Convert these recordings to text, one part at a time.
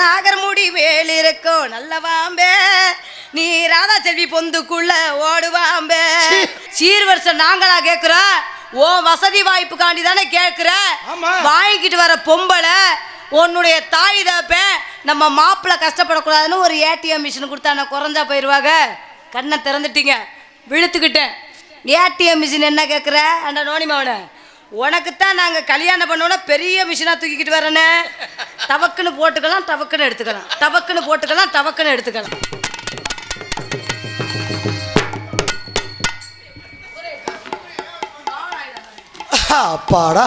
நாகர்முடி வேல் இருக்கும். நல்லவாம்பே நீ ராதா செல்வி பொந்துக்குள்ள ஓடுவாம்பே. சீர்வரிசை நாங்களா கேக்குறோம் ஓ வசதி வாய்ப்புக்காண்டி தானே கேக்குற? ஆமா. வாங்கிக்கிட்டு வர பொம்பளை உன்னுடைய தாய் தப்ப நம்ம மாப்பிள்ளை கஷ்டப்படக்கூடாதுன்னு ஒரு ஏடிஎம் மிஷின் கொடுத்தா நான் குறைஞ்சா போயிடுவாங்க கண்ணை திறந்துட்டீங்க. விழுத்துக்கிட்டேன். ஏடிஎம் மிஷின் என்ன கேட்குற அந்த நோனி உனக்கு உனக்குத்தான் நாங்கள் கல்யாணம் பண்ணோன்னா பெரிய மிஷினாக தூக்கிக்கிட்டு வரேனே டவக்குன்னு போட்டுக்கலாம் டவக்குன்னு எடுத்துக்கலாம். டவக்குன்னு போட்டுக்கலாம் டவக்குன்னு எடுத்துக்கலாம். அப்பாடா.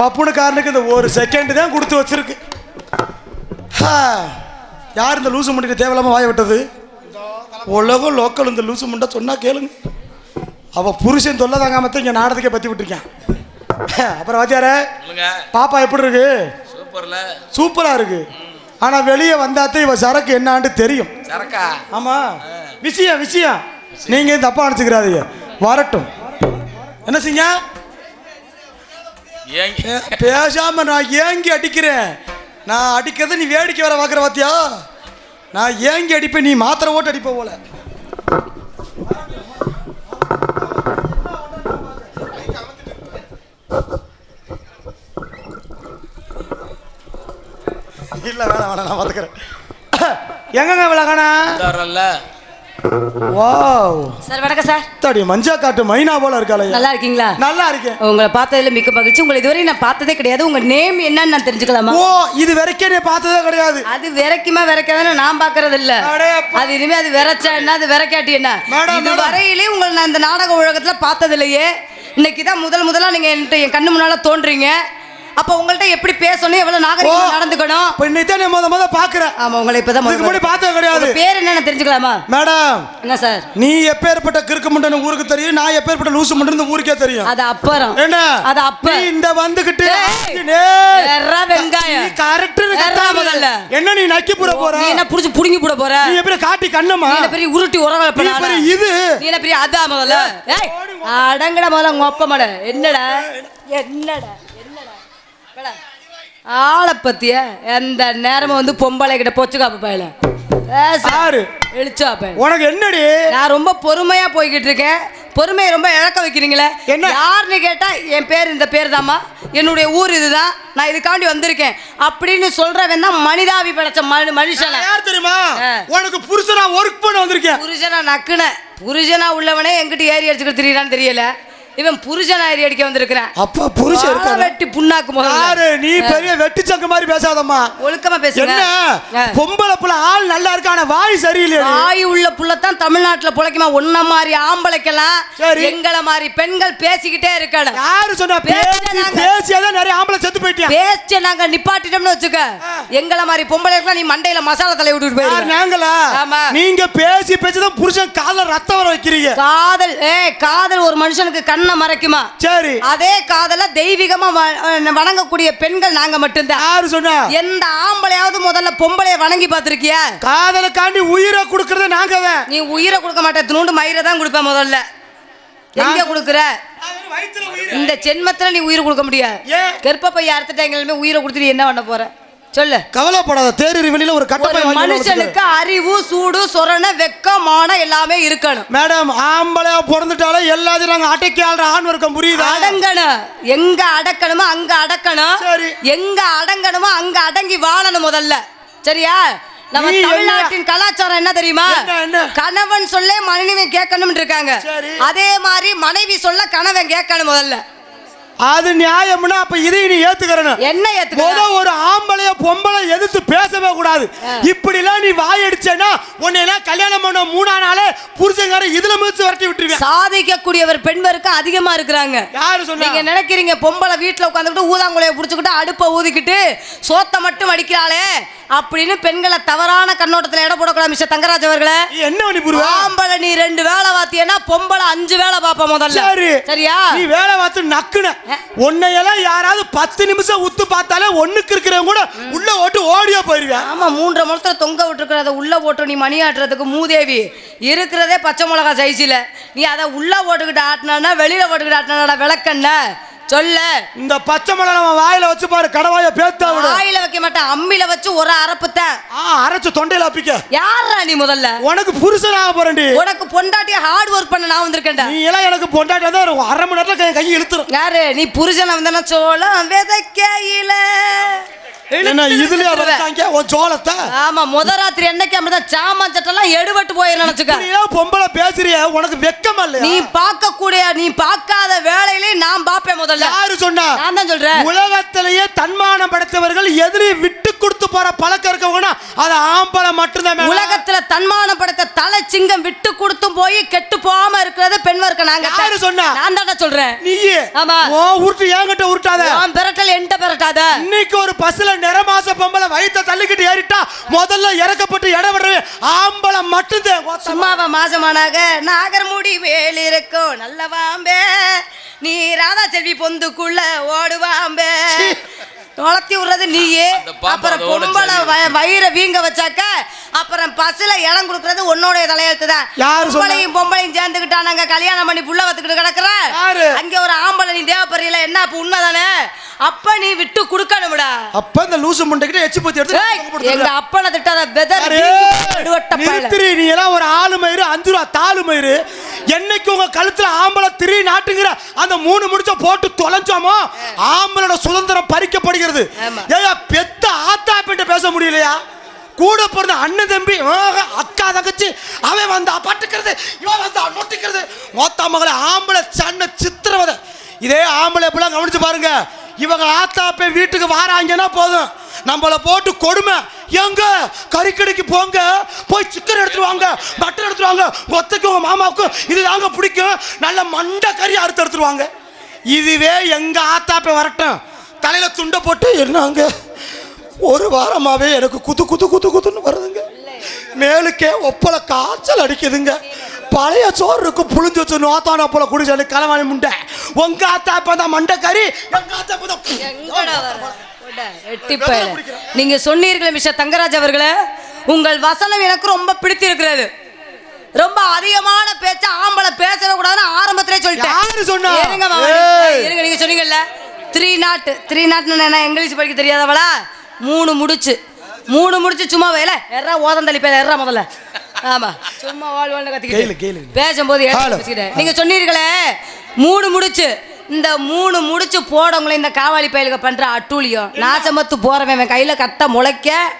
பப்புனுக்காரனுக்கு இந்த ஒரு செகண்ட் தான் கொடுத்து வச்சிருக்கு. ஹா, யார் இந்த லூசு முண்டிக்கு தேவையில்லாமல் வாய விட்டது? உலகம் லோக்கல் இந்த லூசு முண்டை சொன்னால் கேளுங்க. அவள் புருஷன் தொல்லை தாங்காமத்த இங்கே நாடகத்துக்கே பற்றி விட்டுருக்கேன். அப்புறம் வாத்தியாரே பாப்பா எப்படி இருக்கு? சூப்பர்ல. சூப்பரா இருக்கு. ஆனா வெளியே வந்தாத்தான் இவ சரக்கு என்னான்னு தெரியும். சரக்கா? ஆமா. விஷயம் விஷயம். நீங்க தப்பா நினச்சிக்கிறாதீங்க. வரட்டும். என்ன செய்ய பேசாம நான் ஏங்கி அடிக்கிறேன். நான் அடிக்கிறத நீ வேடிக்கை வர பார்க்குற பாத்தியா? நான் ஏங்கி அடிப்பேன் நீ மாத்திரை ஓட்டு அடிப்ப போல. இல்ல வேணாம் வேணாம் நான் பார்த்துக்கிறேன் எங்கங்க வரல வாவ். சார் வணக்கம் சார். தடி மஞ்சா காட்டு மைனா போல இருக்காளே. நல்லா இருக்கீங்களா? நல்லா இருக்கேன். உங்களை பார்த்ததுல மிக்க மகிழ்ச்சி. உங்களை இதுவரை நான் பார்த்ததே கிடையாது. உங்க நேம் என்னன்னு நான் தெரிஞ்சுக்கலாமா? ஓ இது வரைக்கும் நீ பார்த்ததே கிடையாது. அது விரைக்குமா விரைக்காதானே நான் பாக்குறது இல்ல. அடே அப்பா. அது இனிமே அது விரைச்சா என்ன? அது விரைக்காட்டி என்ன? இது. வரையிலே உங்களை நான் இந்த நாடக உலகத்துல பார்த்தது இல்லையே இன்னைக்கு தான் முதல் முதலா நீங்க என்கிட்ட என் கண்ணு முன்னால தோன்றீங்க அப்ப உங்கள்ட்ட எப்படி பேசணும் எவ்வளவு நாகரிகமா. நடந்துக்கணும்? இப்போ இன்னைக்கு தான் முத முத பார்க்குறேன் ஆமா உங்களை இப்பதான் இதுக்கு முன்னாடி பார்த்தது கிடையாது. பேர் என்னன்னு தெரிஞ்சுக்கலாமா? மேடம். என்ன சார்? நீ எப்பேற்பட்ட கிறுக்கு முண்டன்னு ஊருக்கு தெரியும் நான் எப்பேற்பட்ட லூசு முண்டன்னு ஊருக்கே தெரியும். அது அப்புறம். என்ன? அது அப்ப. நீ இந்த வந்துகிட்டு வெங்காயம். நீ கரெக்ட். என்ன நீ நக்கி புற போற? நீ என்ன புடிச்சு புடுங்கி போட போற? நீ எப்படி காட்டி என்ன பெரிய உருட்டி பண்ணாடா பெரிய இது. நீ என்ன பெரிய அதான் முதல்ல? அடங்கடா முதல்ல உங்க மாட. என்னடா? என்னடா? ஆளை பத்திய எந்த நேரமும் வந்து பொம்பளை கிட்ட பொச்சுக்காப்பு பயல. யாரு? எழுச்சா பயல. உனக்கு என்னடி? நான் ரொம்ப பொறுமையா போய்கிட்டு இருக்கேன். பொறுமையை ரொம்ப இழக்க வைக்கிறீங்களே. என்ன? யாருன்னு கேட்டா என் பேர் இந்த பேர் தாம்மா என்னுடைய ஊர் இதுதான். நான் இதுக்காண்டி வந்திருக்கேன். அப்படின்னு சொல்றவன் தான் மனிதாவி படைச்ச மனு மனுஷனை. யார் தெரியுமா. உனக்கு புருஷனா ஒர்க் பண்ண வந்திருக்கேன். புருஷனா நக்குன. புருஷனா உள்ளவனே எங்கிட்ட ஏறி அடிச்சுக்கிட்டு தெரியலான்னு தெரியல. இவன் புருஷனா ஏறி அடிக்க வந்திருக்கிறான். அப்பா புருஷன் வெட்டி புண்ணாக்கு முதல்ல. யாரு? நீ பெரிய வெட்டி சங்க மாதிரி பேசாதம்மா. ஒழுக்கமா என்ன? ஆ. பொம்பளை புள்ள ஆள் நல்லா இருக்கு ஆனா வாய் சரியில்லையே வாய் உள்ள புள்ளத்தான் தமிழ்நாட்டுல புழைக்குமா? உன்ன மாதிரி ஆம்பளைக்கெல்லாம். எங்களை மாதிரி பெண்கள் பேசிக்கிட்டே இருக்கணும். யாரு சொன்னா பேச பேசி பேசியாதான் நிறைய ஆம்பளை செத்து போயிட்டியா? பேச்ச நாங்க நிப்பாட்டிட்டோம்னு வச்சுக்க. எங்களை மாதிரி பொம்பளைக்கெல்லாம் நீ மண்டையில மசாலா தலை விட்டுட்டு யார்? போயிருக்க நாங்களா? ஆமா. நீங்க பேசி பேசிதான் புருஷன் கால ரத்தம் வர வைக்கிறீங்க. காதல் ஏ காதல் ஒரு மனுஷனுக்கு கண்ணை மறைக்குமா? சரி. அதே காதல தெய்வீகமா வணங்கக்கூடிய பெண்கள் நாங்க மட்டும்தான். யாரு சொன்னா? எந்த ஆம்பளையாவது முதல்ல பொம்பளைய வணங்கி பார்த்திருக்கியா? காதலுக்காண்டி உயிரை கொடுக்கறது நாங்க தான். நீ உயிரை கொடுக்க மாட்டே துணுண்டு மயிரை தான் கொடுப்ப முதல்ல. எங்க கொடுக்குற? இந்த ஜென்மத்துல நீ உயிர் கொடுக்க முடியாது. ஏன்? கர்ப்ப பைய அறுத்துட்டாங்களுமே உயிரை கொடுத்துட்டு என்ன பண்ண போற? சொல்லு. கவலைப்படாத தேரறி வெளியில ஒரு கட்டப்பை மனுஷனுக்கு அறிவு சூடு சொரண வெக்கம் மானம் எல்லாமே இருக்கணும். மேடம் ஆம்பளையா பிறந்துட்டாலே எல்லாத்தையும் நாங்க அடக்கி ஆள்ற ஆண் வர்க்கம் புரியுதா? அடங்கணும். எங்க அடக்கணுமோ அங்க அடக்கணும். சரி. எங்க அடங்கணுமோ அங்க அடங்கி வாழணும் முதல்ல. சரியா? நம்ம தமிழ்நாட்டின் கலாச்சாரம் என்ன தெரியுமா? கணவன் சொல்லே மனைவி கேட்கணும் இருக்காங்க. அதே மாதிரி மனைவி சொல்ல கணவன் கேட்கணும் முதல்ல. அது நியாயம்னா அப்ப இதையும் நீ ஏத்துக்கிறணும். என்ன முத ஏத்துக்க ஒரு ஆம்பளைய பொம்பளை எதிர்த்து பேசவே கூடாது. இப்படிலாம் நீ வாய் அடிச்சேன்னா உன்னை எல்லாம் கல்யாணம் பண்ண மூணா நாளே புருஷங்கார இதுல மிதிச்சு விரட்டி விட்டுருவேன். சாதிக்கக்கூடியவர் பெண்பருக்கு அதிகமா இருக்கிறாங்க. யாரு சொன்னா? நீங்க நினைக்கிறீங்க பொம்பளை வீட்டுல உட்காந்துக்கிட்டு ஊதாங்குலைய புடிச்சுக்கிட்டு அடுப்பை ஊதிக்கிட்டு சோத்தை மட்டும் அடிக்கிறாளே அப்படின்னு பெண்களை தவறான கண்ணோட்டத்துல எடை போடக்கூடாது மிஸ்டர் தங்கராஜ் அவர்களே. நீ என்ன பண்ணி புரிவா? ஆம்பளை நீ ரெண்டு வேலை வாத்தியன்னா பொம்பளை அஞ்சு வேலை பாப்ப முதல்ல. சரி. சரியா? நீ வேலை பார்த்து நக்குன. உன்னையெல்லாம் யாராவது பத்து நிமிஷம் உத்து பார்த்தாலே ஒண்ணுக்கு இருக்கிறவங்க கூட உள்ள ஓட்டு ஓடியா போயிருவேன் ஆமா மூன்றரை முளத்துல தொங்க விட்டுருக்கிறத உள்ள ஓட்டு நீ மணி ஆட்டுறதுக்கு மூதேவி. இருக்கிறதே பச்சை மிளகா சைஸில் நீ அதை உள்ள போட்டுக்கிட்டு ஆட்டினா வெளியில போட்டுக்கிட்டு ஆட்டினா விளக்கண்ண சொல்ல. இந்த பச்சை மிளகா நம்ம வாயில வச்சு பாரு கடவாய பேத்தா விடு. வாயில வைக்க மாட்டேன் அம்மில வச்சு ஒரு அரப்புத்தேன் ஆ அரைச்சு தொண்டையில அப்பிக்க. யாரா நீ முதல்ல? உனக்கு புருஷனாக போறேன்டி. உனக்கு பொண்டாட்டிய ஹார்ட் ஒர்க் பண்ண நான் வந்திருக்கேன்டா. நீ எல்லாம் எனக்கு பொண்டாட்டி தான் அரை மணி நேரத்துல கை- கை இழுத்துரும். யாரு? நீ புருஷனை வந்தன சோளம் விதைக்கையில. என்ன இதுலயே வச்சாங்க உன் சோளத்தை ஆமா முத ராத்திரி என்னைக்கு அப்படிதான் சாமான் சட்டெல்லாம் எடுபட்டு போய் நினைச்சுக்க. நீ ஏன் பொம்பளை பேசுறிய உனக்கு வெக்கமா நீ இல்லையா பார்க்கக்கூடிய நீ பார்க்காத வேலையிலே நான் பார்ப்பேன் முதல்ல. யாரு சொன்னா? நான் தான் சொல்றேன். உலகத்திலேயே தன்மானம் படைத்தவர்கள் விட்டு கொடுத்து போற பழக்கம் இருக்கவங்கன்னா அது ஆம்பளை மட்டும்தான். உலகத்துல தன்மானம் படைத்த தலை சிங்கம் விட்டு கொடுத்தும் போய் கெட்டு போகாம இருக்கிறது பெண் வர்க்க நாங்க. யாரு சொன்னா? நான் தானே சொல்றேன். நீயே. ஆமா. ஓ உருட்டு என்கிட்ட உருட்டாத. நான் பெரட்டல் என்கிட்ட பெரட்டாத. இன்னைக்கு ஒரு பஸ்ல நிறமாச பொம்பளை வயித்த தள்ளிக்கிட்டு ஏறிட்டா முதல்ல இறக்கப்பட்டு இடம் விடுறவே ஆம்பளை மட்டும்தான். சும்மாவ மாசமானாக? நாகர்முடி வேல் இருக்கும். நல்லவாம்பே. நீ ராதா செல்வி பொந்துக்குள்ள ஓடுவாம்பே. நுளத்தி விடுறது நீயே. அப்புறம் பொம்பளை வயிறை வீங்க வச்சாக்க அப்புறம் பஸ்ல இடம் கொடுக்கறது உன்னோடைய தலையெழுத்து தான் யாரு? பொம்பளையும் பொம்பளையும் சேர்ந்துக்கிட்டா நாங்க கல்யாணம் பண்ணி புள்ள வத்துக்கிட்டு கிடக்குற? யாரு? அங்க ஒரு ஆம்பளை நீ தேவைப்படுறீல என்ன அப்ப உண்மைதானே? அப்ப நீ விட்டு கொடுக்கணும்டா. அப்ப இந்த லூசு முண்டைக்கிட்ட எச்சு பத்தி எடுத்து எங்க. அப்பனை திட்டாத வெதர். நிறுத்துறி நீ எல்லாம் ஒரு ஆளு மயிறு அஞ்சு ரூபா தாலு மயிறு. என்னைக்கு உங்க கழுத்துல ஆம்பளை திரி நாட்டுங்கிற அந்த மூணு முடிச்ச போட்டு தொலைஞ்சோமோ ஆம்பளோட சுதந்திரம் பறிக்கப்படுகிறது. பெத்த ஆத்தா பேச முடியலையா? கூட பிறந்த அண்ணன் தம்பி அக்கா தங்கச்சி அவன் வந்தா பட்டுக்கிறது இவன் வந்தா நொட்டிக்கிறது. மொத்த மகளை ஆம்பளை சன்ன சித்திரவதை. இதே ஆம்பளை எப்படிலாம் கவனிச்சு பாருங்க. இவங்க ஆத்தா போய் வீட்டுக்கு வாராங்கன்னா போதும். நம்மள போட்டு கொடுமை. எங்க? கறிக்கடைக்கு போங்க. போய் சிக்கன் எடுத்துட்டு வாங்க. மட்டன் எடுத்துட்டு வாங்க. ஒத்தைக்கு உங்க மாமாவுக்கும் இது தாங்க பிடிக்கும். நல்ல மண்டை கறி அறுத்து எடுத்துருவாங்க இதுவே எங்க ஆத்தா போய் வரட்டும். தலையில துண்டை போட்டு என்னங்க? ஒரு வாரமாவே எனக்கு குத்து குத்து குத்து குத்துன்னு வருதுங்க. மேலுக்கே ஒப்பல காய்ச்சல் அடிக்குதுங்க. பழைய சோறு இருக்கு புளிஞ்சு வச்சு நோத்தான போல குடிச்சாலு களவாணி முண்டை. உங்க ஆத்தா இப்ப தான் மண்டை கறி எங்க ஆத்தா இப்ப எங்கடா வர? போடா, வெட்டி பயல. நீங்க சொன்னீர்களே மிஸ்டர் தங்கராஜ் அவர்களே உங்கள் வசனம் எனக்கு ரொம்ப பிடித்திருக்கிறது. ரொம்ப அதிகமான பேச்ச ஆம்பளை பேசவே கூடாதுன்னு ஆரம்பத்திலே சொல்லிட்டேன். யாரு சொன்னா? இருங்க நீங்க சொன்னீங்கல்ல? த்ரீ நாட் த்ரீ நாட்னு என்ன இங்கிலீஷ் படிக்க தெரியாதவளா? மூணு முடிச்சு. மூணு முடிச்சு சும்மா வேலை எறா ஓதந்தளி பேச எறா முதல்ல. ஆமா. சும்மா வாழ் கத்திக்கிட்டு. கேளு. பேசும்போது. பேசிக்கிட்டேன் நீங்க சொன்னீர்களே மூணு முடிச்சு. இந்த மூணு முடிச்சு போடவங்களே இந்த காவாலி பயலுக பண்ற அட்டூழியம். நாசமத்து போறவன் கையில கட்ட முளைக்க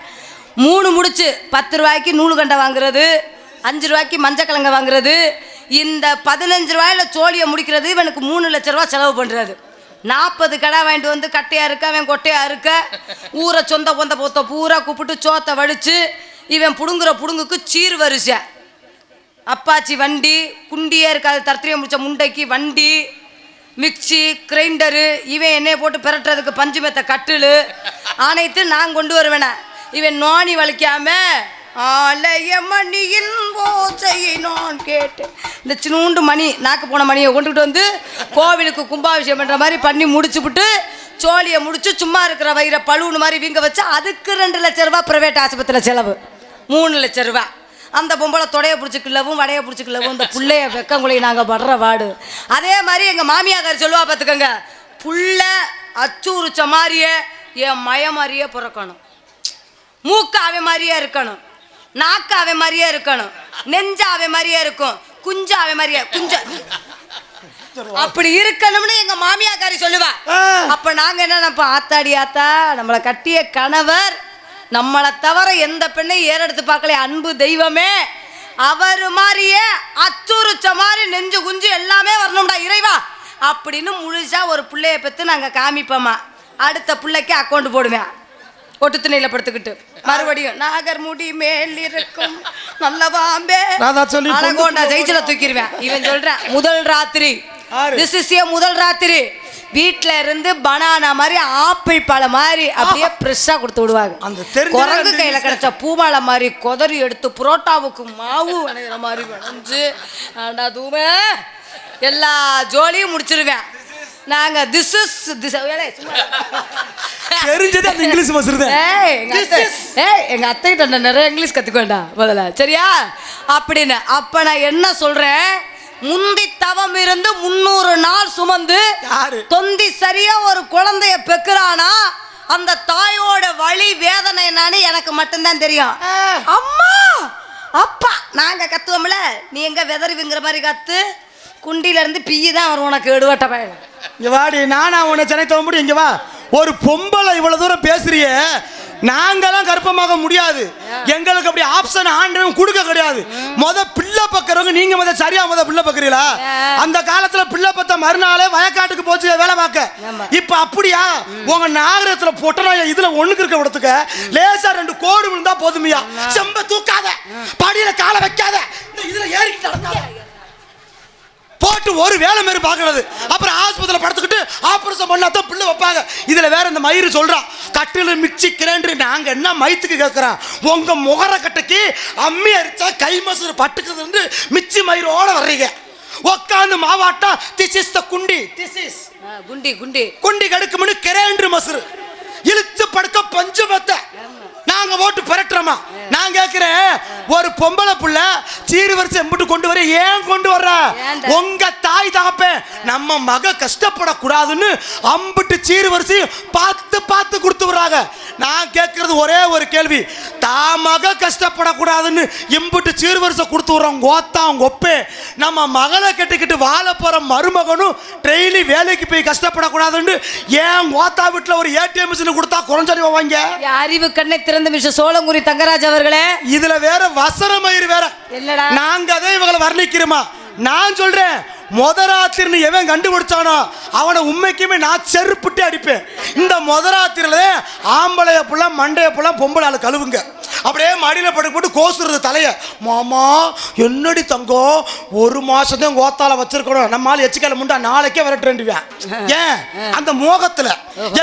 மூணு முடிச்சு பத்து ரூபாய்க்கு நூலு கண்டை வாங்குறது அஞ்சு ரூபாய்க்கு மஞ்சக்கிழங்க வாங்குறது இந்த பதினஞ்சு ரூபாயில சோழியை முடிக்கிறது இவனுக்கு மூணு லட்ச ரூபா செலவு பண்றது. நாற்பது கடை வாங்கிட்டு வந்து கட்டையாக இருக்க அவன் கொட்டையாக இருக்க. ஊரை சொந்த பொந்த பொத்த பூரா கூப்பிட்டு சோத்தை வடித்து இவன் புடுங்குற புடுங்குக்கு சீர் வரிசை. அப்பாச்சி வண்டி குண்டியே இருக்காது தர்த்திரியம் முடிச்ச முண்டைக்கு வண்டி மிக்சி கிரைண்டரு இவன் என்னைய போட்டு பிரட்டுறதுக்கு பஞ்சு மெத்த கட்டில். அனைத்து நான் கொண்டு வருவேனே. இவன் நோனி வலிக்காமல் ஆலய மணியின் ஓசையை நான் கேட்டேன். இந்த சின்னூண்டு மணி நாக்கு போன மணியை கொண்டுகிட்டு வந்து கோவிலுக்கு கும்பாபிஷேகம் பண்ணுற மாதிரி பண்ணி முடிச்சுவிட்டு சோழியை முடிச்சு சும்மா இருக்கிற வயிறை பழுவுன்னு மாதிரி வீங்க வச்சு அதுக்கு ரெண்டு லட்ச ரூபா ப்ரைவேட் ஆஸ்பத்திரியில் செலவு. மூணு லட்ச ரூபா அந்த பொம்பளை தொடைய பிடிச்சிக்கலவும் வடைய பிடிச்சி இந்த புள்ளைய வெக்கங்குலையை நாங்கள் படுற வாடு அதே மாதிரி எங்கள் மாமியாக்கார் சொல்லுவா பார்த்துக்கோங்க புள்ள அச்சுறுச்ச மாதிரியே என் மய மாதிரியே பிறக்கணும். மூக்கு அவன் மாதிரியே இருக்கணும். நாக்கு அவன் மாதிரியே இருக்கணும். நெஞ்சு அவன் மாதிரியே இருக்கும். குஞ்சு அவன் மாதிரியே குஞ்ச. அப்படி இருக்கணும்னு எங்க மாமியாக்காரி சொல்லுவா. அப்ப நாங்க என்ன நினைப்போம்? ஆத்தாடி ஆத்தா நம்மளை கட்டிய கணவர் நம்மளை தவிர எந்த பெண்ணையும் ஏறெடுத்து பார்க்கல அன்பு தெய்வமே. அவர் மாதிரியே அச்சுறுச்ச மாதிரி நெஞ்சு குஞ்சு எல்லாமே வரணும்டா இறைவா. அப்படின்னு முழுசா ஒரு பிள்ளைய பெற்று நாங்க காமிப்போமா. அடுத்த பிள்ளைக்கு அக்கௌண்ட் போடுவேன். ஒட்டு திணையில படுத்துக்கிட்டு மறுபடியும் நாகர் முடி மேல் இருக்கும் நல்லவாம்பே சொல்லி அழகோண்டா ஜெயிச்சுல தூக்கிடுவேன் இவன் சொல்றேன் முதல் ராத்திரி. திஸ் இஸ் ஏ முதல் ராத்திரி. வீட்ல இருந்து பனானா மாதிரி ஆப்பிள் பழம் மாதிரி அப்படியே ஃப்ரெஷ்ஷாக கொடுத்து விடுவாங்க. அந்த குரங்கு கையில கிடைச்ச பூமாலை மாதிரி கொதறி எடுத்து புரோட்டாவுக்கு மாவு வணைகிற மாதிரி வணைஞ்சு ஆண்டா தூமே எல்லா ஜோலியும் முடிச்சிருவேன். நாங்க திஸ் இஸ் திஸ் தெரிஞ்சது அந்த இங்கிலீஷ் மசுருதான் ஏய் எங்க அத்தை ஏய் எங்க அத்தைகிட்ட நான் நிறைய இங்கிலீஷ் கத்துக்கோண்டா முதல்ல. சரியா? அப்படின்னு அப்ப நான் என்ன சொல்றேன்? முந்தி தவம் இருந்து முந்நூறு நாள் சுமந்து யாரு? தொந்தி சரியா ஒரு குழந்தைய பெக்குறானா அந்த தாயோட வலி வேதனை என்னன்னு எனக்கு மட்டும்தான் தெரியும். அம்மா அப்பா நாங்க கத்துவோம்ல நீ எங்க வெதறிவிங்கிற மாதிரி கத்து குண்டில இருந்து பிய்யு தான் வரும் உனக்கு எடுவட்ட பயன். இங்க வாடி நானா உன்னை சென்னை தவ முடியும். இங்க வா. ஒரு பொம்பளை இவ்வளவு தூரம் பேசுறிய நாங்கெல்லாம் கர்ப்பமாக முடியாது. எங்களுக்கு அப்படி ஆப்ஷன் ஆண்டவன் கொடுக்க கிடையாது. முத பிள்ளை பக்கிறவங்க நீங்க முத சரியா முத பிள்ளை பக்கிறீங்களா? அந்த காலத்துல பிள்ளை பத்த மறுநாளே வயக்காட்டுக்கு போச்சு வேலை பார்க்க. இப்ப அப்படியா? உங்க நாகரத்துல பொட்டனாய இதுல ஒண்ணுக்கு இருக்க விடத்துக்க. லேசா ரெண்டு கோடு விழுந்தா போதுமியா. செம்ப தூக்காத. படியில காலை வைக்காத. இந்த இதுல ஏறிக்கிட்டு நடக்காத. போட்டு ஒரு வேலை மாரி பார்க்கறது. அப்புறம் ஆஸ்பத்திரியில் படுத்துக்கிட்டு ஆபரேஷன் பண்ணா தான் பிள்ளை வைப்பாங்க. இதுல வேற இந்த மயிறு சொல்றான் கட்டில் மிக்சி கிரைண்டர் நாங்க என்ன மயத்துக்கு கேட்கறோம் உங்க முகர கட்டைக்கு அம்மி அரிச்சா கை மசூர் பட்டுக்குது மிச்சி மயிரோட வர்றீங்க. உட்காந்து மாவாட்டா திஸ் இஸ் த குண்டி திஸ் இஸ் குண்டி குண்டி. குண்டி கடுக்கும்னு கிரைண்டர் மசூர் இழுத்து படுக்க பஞ்சு பத்த. நாங்க ஓட்டு பெரட்டுறோமா நான் கேட்கிறேன் ஒரு பொம்பளை புள்ள சீர் வரிசை எம்பிட்டு கொண்டு வர ஏன் கொண்டு வர்ற? உங்க தாய் தகப்பேன். நம்ம மக கஷ்டப்படக்கூடாதுன்னு அம்பிட்டு சீர் வரிசையும் பார்த்து பார்த்து கொடுத்து வர்றாங்க நான் கேட்கறது ஒரே ஒரு கேள்வி. தா மக கஷ்டப்படக்கூடாதுன்னு இம்பிட்டு சீர் வரிசை கொடுத்து வர்றோம் கோத்தா அவங்க ஒப்பே. நம்ம மகளை கட்டிக்கிட்டு வாழ போற மருமகனும் டெய்லி வேலைக்கு போய் கஷ்டப்படக்கூடாதுன்னு ஏன் கோத்தா வீட்டில் ஒரு ஏடிஎம் மிஷின் கொடுத்தா குறைஞ்சடி வாங்க? அறிவு கண்ணை திறந்த மிஸ்டர் சோளங்குடி தங்கராஜ் அவர்களே. இதுல வேற வசனமயிர் வேற. நாங்க அதை இவங்களை வர்ணிக்கிறோமா? நான் சொல்றேன் முதராத்திரின்னு எவன் கண்டுபிடிச்சானோ அவனை உண்மைக்குமே நான் செருப்புட்டு அடிப்பேன். இந்த முதராத்திரில ஆம்பளைய புள்ள மண்டைய புள்ள பொம்பளை கழுவுங்க. அப்படியே மடியில படுக்க போட்டு கோசுறது தலைய. மாமா என்னடி தங்கம்? ஒரு மாசம் தான் கோத்தால வச்சிருக்கணும். நம்ம ஆள் எச்சிக்கால முண்டா நாளைக்கே விரட்டுறேன்டுவேன் ஏன்? அந்த மோகத்துல.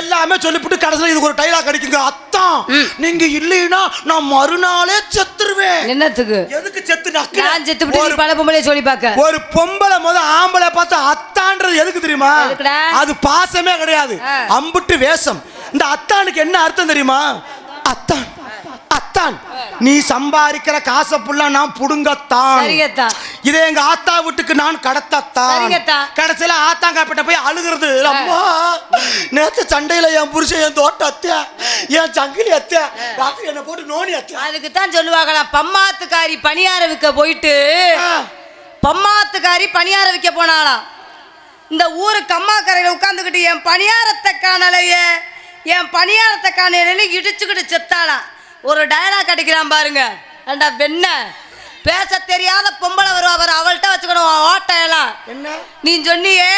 எல்லாமே சொல்லிவிட்டு கடைசியில் இதுக்கு ஒரு டைலாக் அடிக்குங்க அத்தான். நீங்க இல்லைன்னா நான் மறுநாளே செத்துருவேன். என்னத்துக்கு? எதுக்கு செத்து நான் செத்து ஒரு பல பொம்பளை சொல்லி பார்க்க. ஒரு பொம்பளை முத ஆம்பளை பார்த்து அத்தான்றது எதுக்கு தெரியுமா? அது பாசமே கிடையாது. அம்புட்டு வேஷம். இந்த அத்தானுக்கு என்ன அர்த்தம் தெரியுமா? அத்தான். அத்தான் நீ சம்பாதிக்கிற காசை புள்ள நான் புடுங்கத்தான். இதே எங்க ஆத்தா வீட்டுக்கு நான் கடத்தத்தான். கடைசியில ஆத்தாங்காப்பிட்ட போய் அழுகிறது. அம்மா நேத்து சண்டையில என் புருஷன் என் தோட்ட அத்தியா என் சங்கிலி அத்தியா ராத்திரி என்ன போட்டு நோனி அத்தியா அதுக்கு தான் சொல்லுவாங்களாம் பம்மாத்துக்காரி பணியார விற்க போயிட்டு. பம்மாத்துக்காரி பணியார விற்க போனாளாம் இந்த ஊருக்கு அம்மாக்கரையில் உட்காந்துக்கிட்டு என் பணியாரத்தை காணலையே என் பணியாரத்தை காணையில இடிச்சுக்கிட்டு செத்தாளாம். ஒரு டயலாக் அடிக்கிறான் பாருங்க. ஏண்டா வெண்ண? பேச தெரியாத பொம்பளை வருவா அவர் அவள்கிட்ட வச்சுக்கணும் ஓட்டையெல்லாம். என்ன? நீ சொன்னியே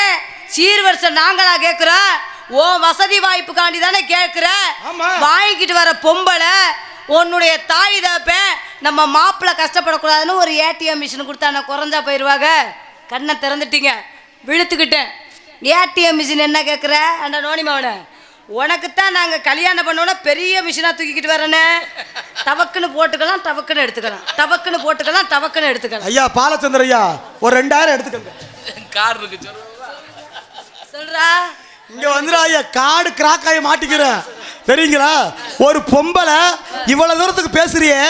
சீர்வரிசை நாங்களா கேட்குறோம் ஓ வசதி வாய்ப்புக்காண்டி தானே கேட்குற. வாங்கிக்கிட்டு வர பொம்பளை உன்னுடைய தாய் தப்பேன் நம்ம மாப்பிள்ளை கஷ்டப்படக்கூடாதுன்னு ஒரு ஏடிஎம் மிஷின் கொடுத்தா நான் குறைஞ்சா போயிடுவாங்க கண்ணை திறந்துட்டீங்க. விழுத்துக்கிட்டேன். ஏடிஎம் மிஷின் என்ன கேட்குற அந்த நோனி மவனை உனக்குத்தான் நாங்கள் கல்யாணம் பண்ணோன்னா பெரிய மிஷினாக தூக்கிக்கிட்டு வரேனே டவக்குன்னு போட்டுக்கலாம் டவக்குன்னு எடுத்துக்கலாம். டவக்குன்னு போட்டுக்கலாம் டவக்குன்னு எடுத்துக்கலாம். ஐயா பாலச்சந்திர ஐயா ஒரு ரெண்டாயிரம் எடுத்துக்கங்க. கார் இருக்கு சொல்றா. இங்க வந்துடா ஐயா காடு கிராக் ஆகி மாட்டிக்கிறேன் தெரியுங்களா? ஒரு பொம்பளை இவ்வளவு தூரத்துக்கு பேசுறியே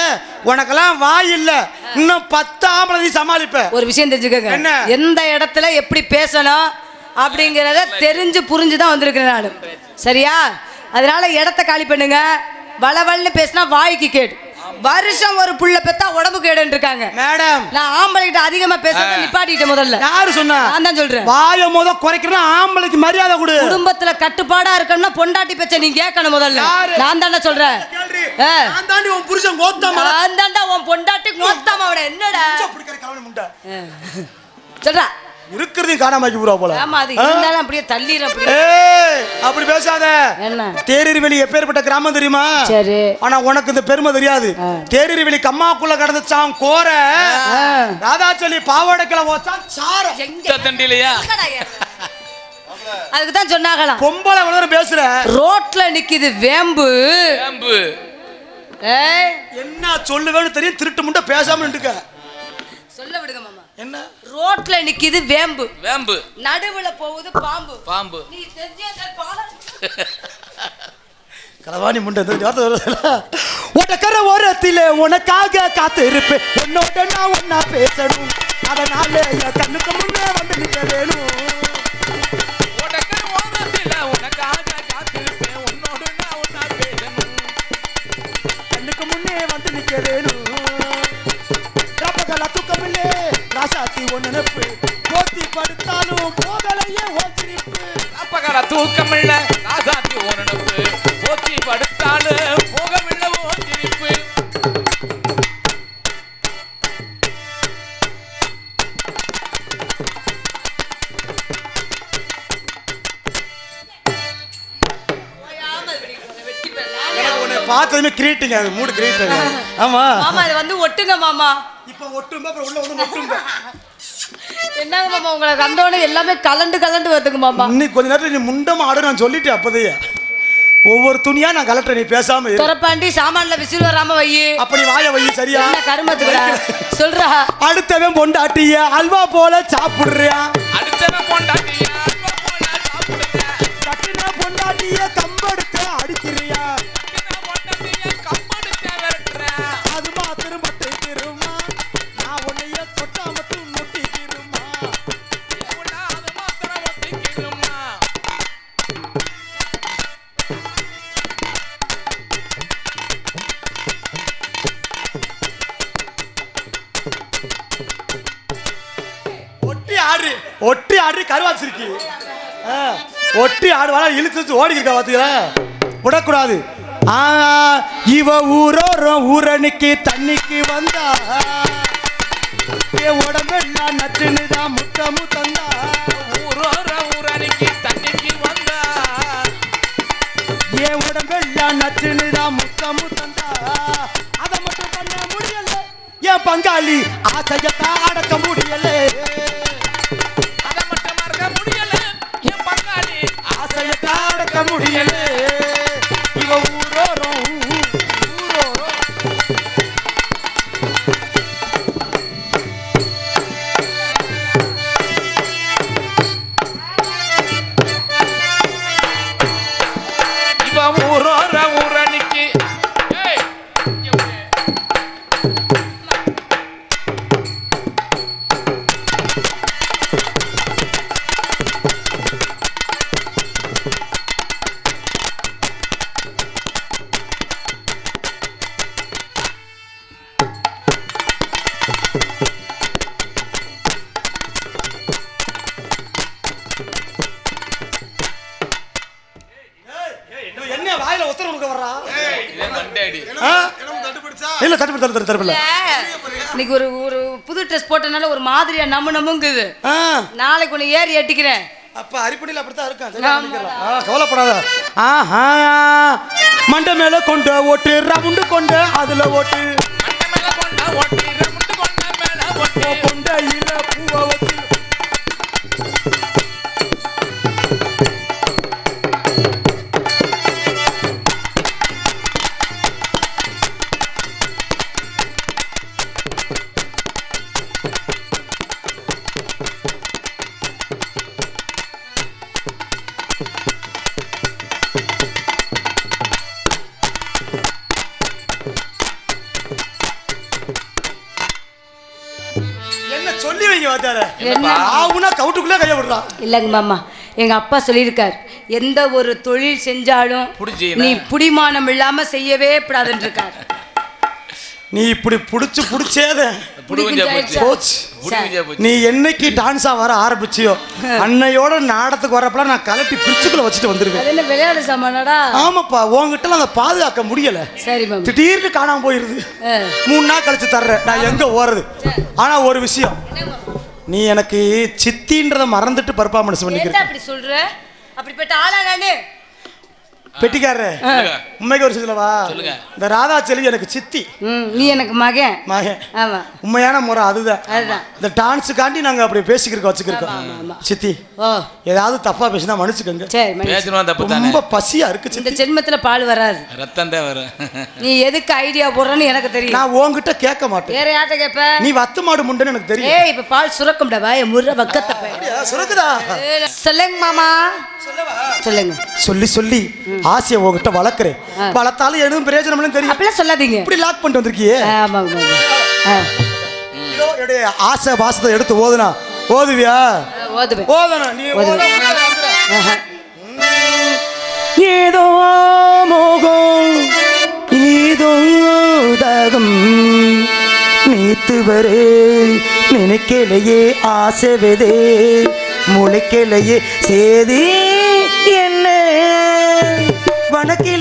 உனக்கெல்லாம் வாய் இல்ல. இன்னும் பத்து ஆம்பளை நீ சமாளிப்ப. ஒரு விஷயம் தெரிஞ்சுக்கங்க. என்ன? எந்த இடத்துல எப்படி பேசணும் அப்படிங்கிறத தெரிஞ்சு புரிஞ்சு தான் வந்திருக்கிறேன் நான். சரியா? அதனால இடத்த காலி பண்ணுங்க. வளவல்னு பேசினா வாய்க்கு கேடு. வருஷம் ஒரு புள்ள பெத்தா உடம்பு கேடுன்னு இருக்காங்க மேடம். நான் ஆம்பளைகிட்ட அதிகமா பேசுறத நிப்பாட்டிட்டேன் முதல்ல. யாரு சொன்னா? நான் தான் சொல்றேன். வாய முத குறைக்கிறேன் ஆம்பளைக்கு மரியாதை கொடு. குடும்பத்துல கட்டுப்பாடா இருக்கணும்னா பொண்டாட்டி பேச்ச நீ கேட்கணும் முதல்ல? நான் தானே சொல்றேன். நான் தாண்டி உன் புருஷன் கோத்தாம நான் தான்டா உன் பொண்டாட்டி அவட என்னடா? சொல்றா. இருக்கிறதையும் காணாம ஆக்கி போறா போல. ஆமா அது இருந்தாலும் அப்படியே ஏய் அப்படி பேசாத. என்ன? தேரிருவெளி எப்பேற்பட்ட கிராமம் தெரியுமா? சரி. ஆனா உனக்கு இந்த பெருமை தெரியாது. தேரிருவெளி கம்மாக்குள்ள கடந்துச்சான் கோர. ராதாச்சலி பாவாடைக்கில ஓச்சான் சார. எங்க? தண்டிலையா? எங்கடா ஏறுற? அதுக்கு தான் சொன்னாங்களாம். பொம்பளை வளர பேசுற. ரோட்ல நிக்குது வேம்பு. ஏய். என்ன சொல்லுவேன்னு தெரியும் திருட்டு முண்டை பேசாம நின்றுக்க. சொல்ல விடுங்க மாமா. என்ன? ரோட்ல நிக்குது வேம்பு. வேம்பு. நடுவுல போகுது பாம்பு. பாம்பு. நீ தெரிஞ்சே களவாணி முண்டை? உனக்கர ஓரத்திலே உனக்காக காத்து இருப்பேன் உன்னோட நான் ஒன்னா பேசணும். அதனால என் கண்ணுக்கு முன்னே வந்து நிக்க வேணும். கண்ணுக்கு முன்னே வந்து நிக்க வேணும். ராசாத்தி ஒன்னு நினைப்பு. போத்தி படுத்தாலும் போகலையே ஓச்சிரிப்பு அப்பகர தூக்கமில்ல ராசாத்தி ஓனப்பு போத்தி படுத்தாலு போகவில்லை ஓ சிரிப்பு உன்னை பார்த்ததுமே கிரியேட்டிங் அது மூடு கிரியேட் ஆமா. மாமா இது வந்து ஒட்டுங்க மாமா. ஒட்டும்ப அப்புறம் உள்ள வந்து ஒட்டும்ப என்னங்க மாமா உங்களை கண்டோடனே எல்லாமே கலண்டு கலண்டு வருதுங்க மாமா. இன்னைக்கு கொஞ்ச நேரத்துல நீ முண்டமா ஆடு நான் சொல்லிட்டேன் அப்பதையே. ஒவ்வொரு துணியா நான் கலட்டுறேன் நீ பேசாம இரு. துறப்பாண்டி சாமான்ல விசிறு வராம வை. அப்படி வாய வை சரியா? என்ன கருமத்துக்குடா? சொல்றா. அடுத்தவன் பொண்டாட்டிய அல்வா போல சாப்பிடுறியா? அடுத்தவன் பொண்டாட்டியா ஆடு கருவாச்சிருக்கு ஒட்டி ஆடு வாழ இழுத்து வச்சு ஓடி இருக்கா பாத்தீங்களா விடக்கூடாது. ஆ இவ ஊரோரம் ஊரணிக்கு தண்ணிக்கு வந்தா. என் உடம்பெல்லாம் நச்சுன்னு தான் முத்தமு தந்தா ஊரோர ஊரணிக்கு தண்ணிக்கு வந்தா. என் உடம்பெல்லாம் நச்சுன்னு தான் முத்தமு தந்தா அதை மட்டும் பண்ண முடியல. என் பங்காளி ஆசையத்தான் அடக்க முடியல. ஆசையத்தான் முடியல. இல்ல தட்டு தட்டு தரப்பில்ல இன்னைக்கு ஒரு ஒரு புது ட்ரெஸ் போட்டனால ஒரு மாதிரியா நம்ம நம்மங்குது. நாளைக்கு ஒன்று ஏறி எட்டிக்கிறேன் அப்ப அரிப்பணியில் அப்படித்தான் இருக்கான் கவலைப்படாத. ஆஹா. மண்டை மேல கொண்டு ஓட்டு ரவுண்டு கொண்டு அதுல ஓட்டு. கொண்டையில பூவை என்ன சொல்லி வைங்க வாத்தார என்ன? ஆவுனா கவுட்டுக்குள்ளே கைய விடுறான் இல்லைங்க மாமா எங்க அப்பா சொல்லியிருக்கார் எந்த ஒரு தொழில் செஞ்சாலும்? நீ புடிமானம் இல்லாம செய்யவே கூடாதுன்னு இருக்கார் நீ இப்படி புடிச்சு புடிச்சேத. நீ என்னைக்கு டான்ஸா வர ஆரம்பிச்சியோ அன்னையோட நாடத்துக்கு வரப்பலாம் நான் கலட்டி பிரிச்சுக்குள்ள வச்சுட்டு வந்துருவேன். அது என்ன விளையாடு சாமானடா? ஆமாப்பா உன்கிட்ட அதை பாதுகாக்க முடியல. சரி மாமா. திடீர்னு காணாம போயிருது. மூணு நாள் கழிச்சு தர்றேன். நான் எங்க ஓறது ஆனா ஒரு விஷயம். நீ எனக்கு சித்தின்றத மறந்துட்டு பர்ஃபார்மன்ஸ் ஏன்டா பண்ணிக்கிற. அப்படி சொல்ற? அப்படிப்பட்ட ஆளா நானு. பெட்டிக்காரரு. உண்மைக்கு ஒரு சொல்லவா சொல்லுங்க. இந்த ராதா செல்வி எனக்கு சித்தி. நீ எனக்கு மகன். மகன். ஆமா. உண்மையான முறை அதுதான். அதுதான். இந்த டான்ஸுக்காண்டி நாங்க அப்படி பேசிக்கிறோம் வச்சுக்கிறோம் சித்தி ஏதாவது தப்பா பேசினா மன்னிச்சுக்கோங்க. பேசணும் தப்பு தானே? ரொம்ப பசியா இருக்கு இந்த ஜென்மத்துல பால் வராது. ரத்தம் தான் வரும். நீ எதுக்கு ஐடியா போடுறன்னு எனக்கு தெரியும். நான் உன்கிட்ட கேட்க மாட்டேன். வேற யார்ட்ட கேப்ப நீ வத்து மாடு முண்டுன்னு எனக்கு தெரியும். ஏய் இப்ப பால் சுரக்கும்டா வாய முர்ற வக்கத்த பையன். அப்படியா? சுரக்குதா? சொல்லுங்க மாமா. சொல்லுங்க. சொல்லி சொல்லி. ஆசையை உங்ககிட்ட வளர்க்குறேன். வளர்த்தாலும் எதுவும் பிரயோஜனம்னு தெரியும். அப்படிலாம் சொல்லாதீங்க. இப்படி லாக் பண்ணிட்டு வந்திருக்கியே. என்னுடைய ஆசை பாசத்தை எடுத்து ஓதுனா. ஓதுவியா? ஓதுவேன். நீ. ஏதோ மோகம் ஏதோ தாகம் நீத்து வரே. நினைக்கலையே ஆசைவதே முளைக்கலையே சேதி. வணக்கிலையே வணக்கிலையே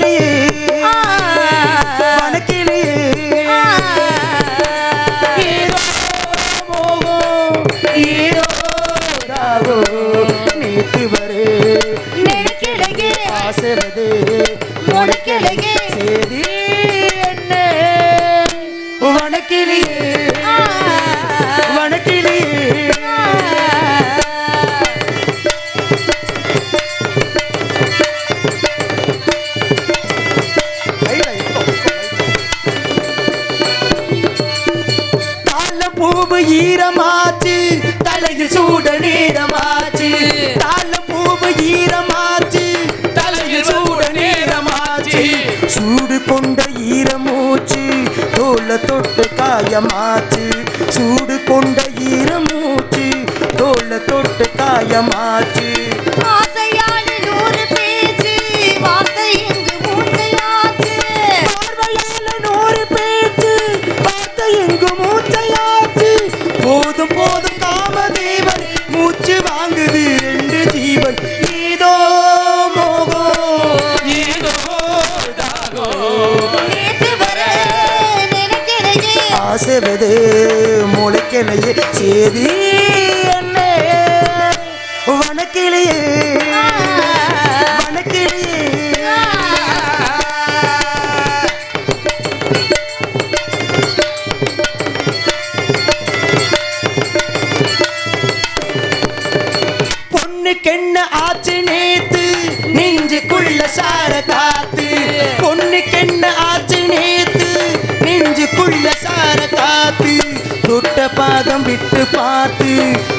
தொட்ட பாதம் விட்டு பார்த்து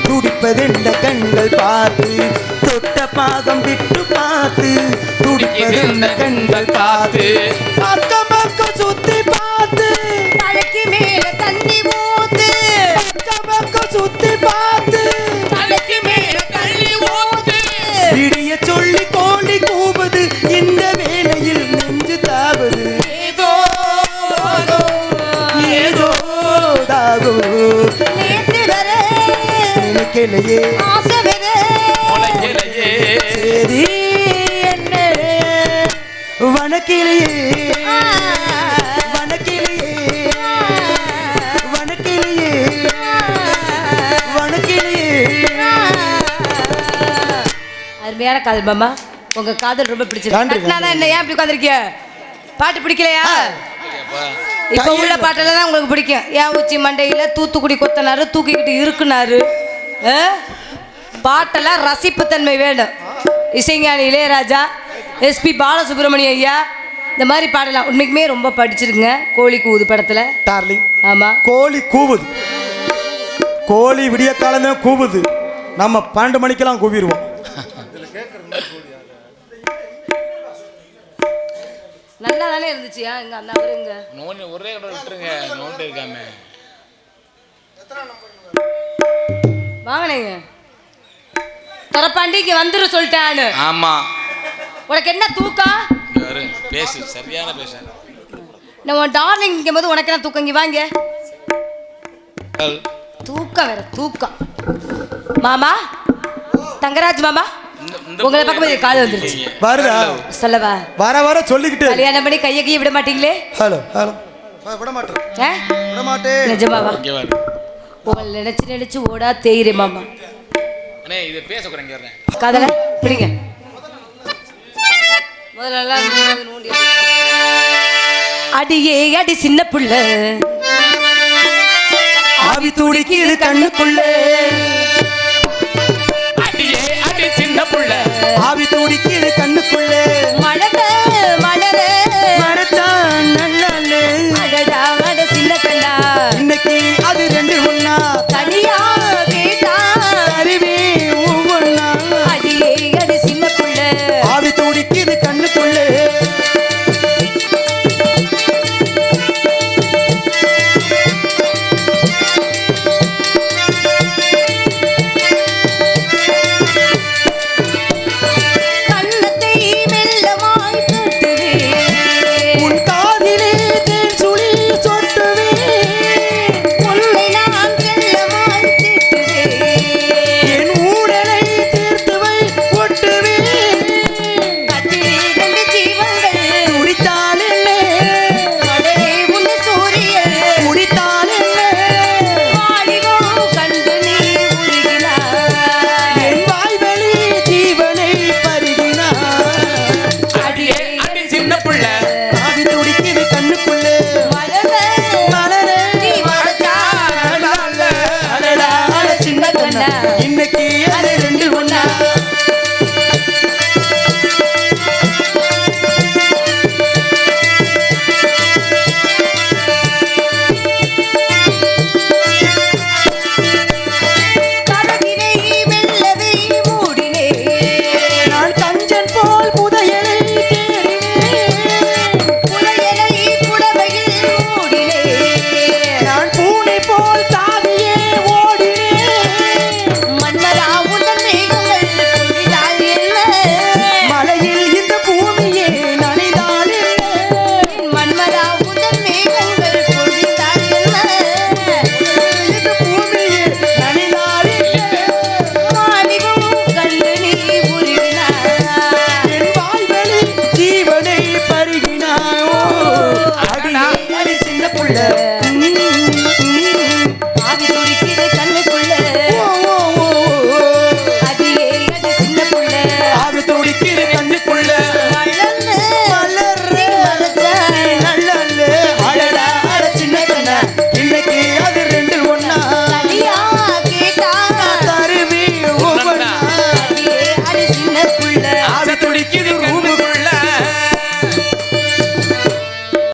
துடிப்பதென்ன கண்கள் பார்த்து தொட்ட பாதம் விட்டு பார்த்து துடிப்பதென்ன கண்கள் பார்த்து. அக்கம் முளைக்கலையே சரி என்ன. வணக்கிலேயே வணக்கிலேயே வணக்கிலேயே வணக்கிலேயே அருமையான காதல் மாமா உங்க காதல் ரொம்ப பிடிச்சிருக்கு. என்ன ஏன் இப்படி உட்காந்துருக்கிய பாட்டு பிடிக்கலையா? இப்ப உள்ள பாட்டெல்லாம் தான் உங்களுக்கு பிடிக்கும். ஏன் உச்சி மண்டையில தூத்துக்குடி கொத்தனாரு தூக்கிக்கிட்டு இருக்குனாரு? பாட்டெல்லாம் ரசிப்புத்தன்மை வேணும். இசைஞானி இளையராஜா எஸ்பி பாலசுப்ரமணியம் ஐயா இந்த மாதிரி பாடலாம். உண்மைக்குமே ரொம்ப படிச்சிருக்குங்க கோழி கூது படத்துல. டார்லிங் ஆமா. கோழி கூவுது. கோழி விடிய காலமே கூவுது. நம்ம பன்னெண்டு மணிக்கெல்லாம் கூவிடுவோம் நல்லா தானே இருந்துச்சியா இங்க அந்த அவரு இங்க? நோண்டி ஒரே விட்டுருங்க நோண்டு இருக்காம. வாங்கினீங்க. துறப்பாண்டி இங்க வந்துரு சொல்லிட்டான்னு. ஆமா. உனக்கு என்ன தூக்கம் பேசு சரியான பேசு. நான் உன் டார்லிங் நிற்கும் போது உனக்கு என்ன தூக்கம்? இங்க வாங்க. தூக்கம் வேற தூக்கம். மாமா தங்கராஜ் மாமா உங்களை பூ பார்க்கும்போது என்ன காது வந்துருச்சு? வருதா சொல்லவா? வர வர சொல்லிக்கிட்டே. கல்யாணம் பண்ணி கையை கையை விட மாட்டீங்களே? Hello hello. விட மாட்டேன்? விட மாட்டேன் நிஜமாவா? உங்களை நினைச்சு நினைச்சு ஓடா தேயிரே மாமா. அண்ணே இது இங்க வரேன். காதல பிடிங்க. முதல்ல அடியே அடி சின்ன புள்ள. ஆவி துடிக்குது கண்ணுக்குள்ள. அடியே அடி சின்ன புள்ள. ஆவி துடிக்குது கண்ணுக்குள்ள. மழை